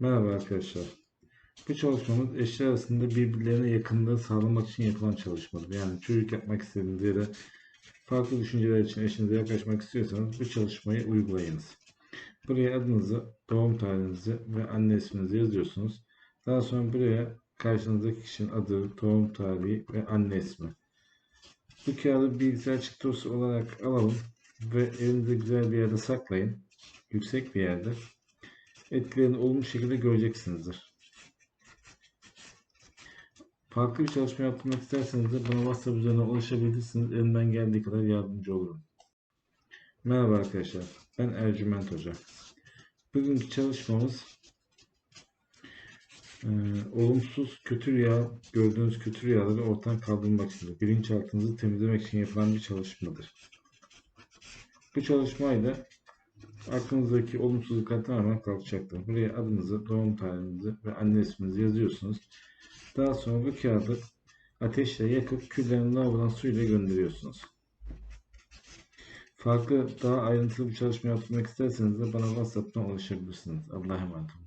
Merhaba arkadaşlar. Bu çalışmamız eşler arasında birbirlerine yakınlığı sağlamak için yapılan çalışmadır. Yani çocuk yapmak istediğiniz ya farklı düşünceler için eşinize yaklaşmak istiyorsanız bu çalışmayı uygulayınız. Buraya adınızı, doğum tarihinizi ve anne isminizi yazıyorsunuz. Daha sonra buraya karşınızdaki kişinin adı, doğum tarihi ve anne ismi. Bu kağıdı bilgisayar çıktısı olarak alalım ve elinizde güzel bir yerde saklayın. Yüksek bir yerde etkilerini olumlu şekilde göreceksinizdir. Farklı bir çalışma yapmak isterseniz de bana WhatsApp üzerinden ulaşabilirsiniz. Elimden geldiği kadar yardımcı olurum. Merhaba arkadaşlar. Ben Ercüment Hoca. Bugünkü çalışmamız e, olumsuz kötü rüya, gördüğünüz kötü rüyaları ortadan kaldırmak için, bilinçaltınızı temizlemek için yapılan bir çalışmadır. Bu çalışmayla aklınızdaki olumsuzluklar tamamen kalkacaktır. Buraya adınızı, doğum tarihinizi ve anne isminizi yazıyorsunuz. Daha sonra bu kağıdı ateşle yakıp küllerini lavabodan suyla gönderiyorsunuz. Farklı daha ayrıntılı bir çalışma yapmak isterseniz de bana WhatsApp'tan ulaşabilirsiniz. Allah'a emanet olun.